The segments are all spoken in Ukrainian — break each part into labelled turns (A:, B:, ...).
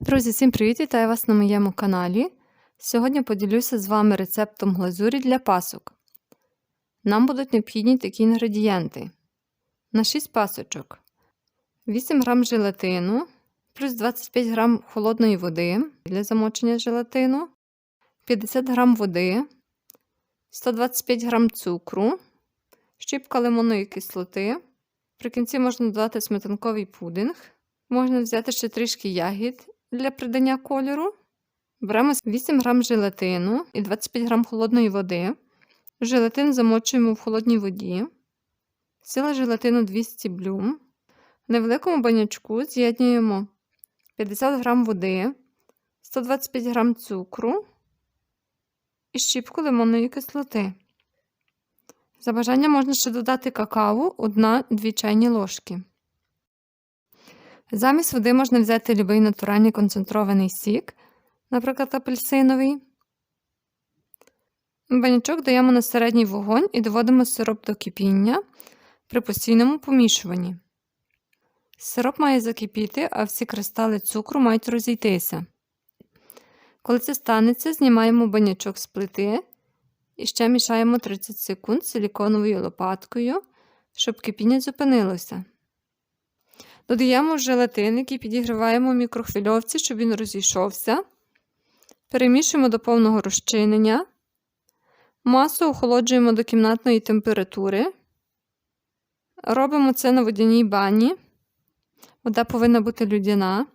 A: Друзі, всім привіт! Вітаю вас на моєму каналі. Сьогодні поділюся з вами рецептом глазурі для пасок. Нам будуть необхідні такі інгредієнти: на 6 пасочок, 8 г желатину, плюс 25 г холодної води для замочення желатину, 50 г води, 125 г цукру, щіпка лимонної кислоти. При кінці можна додати сметанковий пудинг. Можна взяти ще трішки ягід для придання кольору. Беремо 8 г желатину і 25 г холодної води. Желатин замочуємо в холодній воді. Сила желатину 200 блюм. В невеликому банячку з'єднуємо 50 г води, 125 г цукру і щіпку лимонної кислоти. За бажанням можна ще додати какао 1-2 чайні ложки. Замість води можна взяти будь-який натуральний концентрований сік, наприклад, апельсиновий. Банячок даємо на середній вогонь і доводимо сироп до кипіння при постійному помішуванні. Сироп має закипіти, а всі кристали цукру мають розійтися. Коли це станеться, знімаємо банячок з плити і ще мішаємо 30 секунд силіконовою лопаткою, щоб кипіння зупинилося. Додаємо желатин, який підігріваємо в мікрохвильовці, щоб він розійшовся. Перемішуємо до повного розчинення. Масу охолоджуємо до кімнатної температури. Робимо це на водяній бані. Вода повинна бути людяна.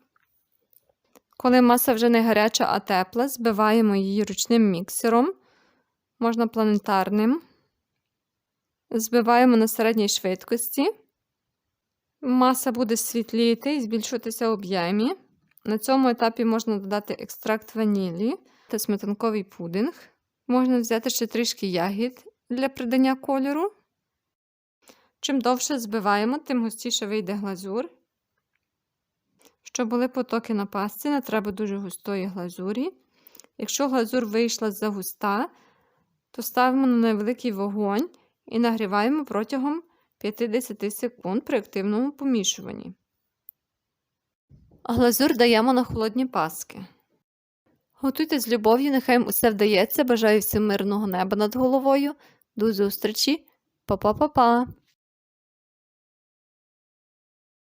A: Коли маса вже не гаряча, а тепла, збиваємо її ручним міксером, можна планетарним. Збиваємо на середній швидкості. Маса буде світліти і збільшуватися в об'ємі. На цьому етапі можна додати екстракт ванілі та сметанковий пудинг. Можна взяти ще трішки ягід для придання кольору. Чим довше збиваємо, тим густіше вийде глазур. Щоб були потоки на пасці, не треба дуже густої глазурі. Якщо глазур вийшла за густа, то ставимо на невеликий вогонь і нагріваємо протягом 50 секунд при активному помішуванні. Глазур даємо на холодні паски. Готуйте з любов'ю, нехай усе вдається. Бажаю всім мирного неба над головою. До зустрічі. Па-па-па-па!